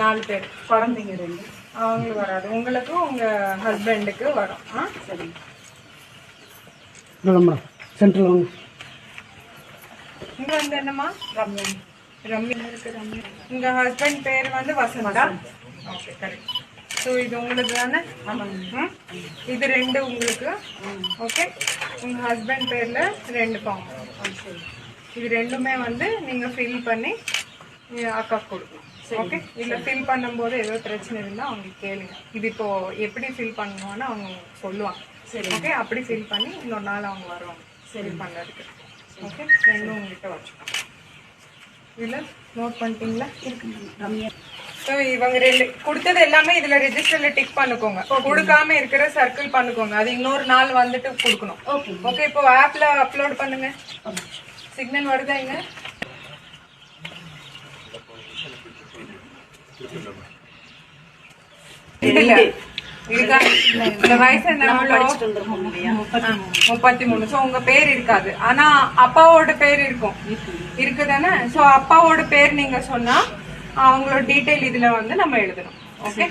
நாலு பேர் குழந்தைங்க ரெண்டு. அவங்களுக்கு வராது. உங்களுக்கு உங்க ஹஸ்பண்டுக்கு வரும். ஆ சரி மேடம் சென்ட்ரல் வாங்க. இங்க வந்து என்னம்மா? ரம்யா. ரம்யா. இருக்கு ரம்யா உங்க ஹஸ்பண்ட் பேர் வந்து வசந்தா? ஓகே கரெக்ட் ஸோ இது உங்களுக்கு தானே? இது ரெண்டு உங்களுக்கு? ஓகே. உங்க ஹஸ்பண்ட் பேர்ல ரெண்டு ஃபார்ம் சரி. இது ரெண்டுமே வந்து நீங்க ஃபில் பண்ணி அஹ், அக்காக்கு கொடுக்கணும். ஓகே இதுல ஃபில் பண்ணும்போது ஏதோ பிரச்சனை இருந்தா அவங்க கேளுங்க. இது இப்போ எப்படி ஃபில் பண்ணணும்னு அவங்க சொல்லுவாங்க. சரி. ஓகே அப்படி ஃபில் பண்ணி இன்னொரு நாள் அவங்க வருவாங்க. சரி. பண்றதுக்கு. ஓகே ரெண்டும் உங்ககிட்ட வச்சுக்கோங்க. இதுல நோட் பண்ணிட்டீங்களா? ரம்யா. ஸோ இவங்க ரெண்டு கொடுத்தது எல்லாமே இதுல ரெஜிஸ்டர்ல டிக் பண்ணிக்கோங்க. கொடுக்காம இருக்கிற சர்க்கிள் பண்ணிக்கோங்க. அது இன்னொரு நாள் வந்துட்டு கொடுக்கணும். ஓகே ஓகே இப்போ ஆப்ல அப்லோட் பண்ணுங்க. சிக்னல் வருதா இங்க இல்ல இருக்கா இந்த வயசு நம்மளோ முப்பத்தி மூணு. சோ உங்க பேர் இருக்காது. ஆனா அப்பாவோட பேர் இருக்கும். இருக்குதானே? சோ அப்பாவோட பேர் நீங்க சொன்னா அவங்களோட டீடைல் இதுல வந்து நம்ம எழுதணும். ஓகே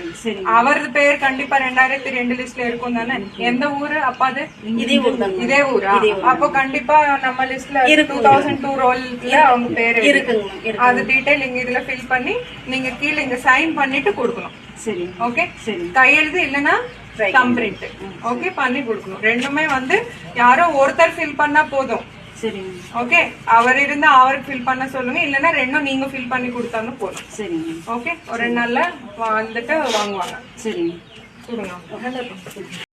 அவரது பேர் கண்டிப்பா ரெண்டாயிரத்தி ரெண்டு லிஸ்ட்ல இருக்கும் தானே எந்த ஊரு அப்பாது இதே ஊர் இதே ஊரா அப்போ கண்டிப்பா நம்ம லிஸ்ட்ல டூ தௌசண்ட் டூ ரோல்ல அவங்க பேர் இருக்கு அது டீடைல் இங்க இதுல ஃபில் பண்ணி நீங்க கீழே இங்க சைன் பண்ணிட்டு கொடுக்கணும் சரி ஓகே சரி கையெழுத்து இல்லனா தம் பிரிண்ட் ஓகே பண்ணி கொடுக்கணும் ரெண்டுமே வந்து யாரோ ஒருத்தர் ஃபில் பண்ணா போதும் சரிங்க. ஓகே அவர் இருந்தா அவருக்கு ஃபில் பண்ண சொல்லுங்க. இல்லனா ரெண்டும் நீங்க ஃபில் பண்ணி கொடுத்தாலும் போதும். சரிங்க. ஓகே ஒரு ரெண்டு நாள்ல வந்துட்டு வாங்குவாங்க. சரிங்க. கொடுங்க.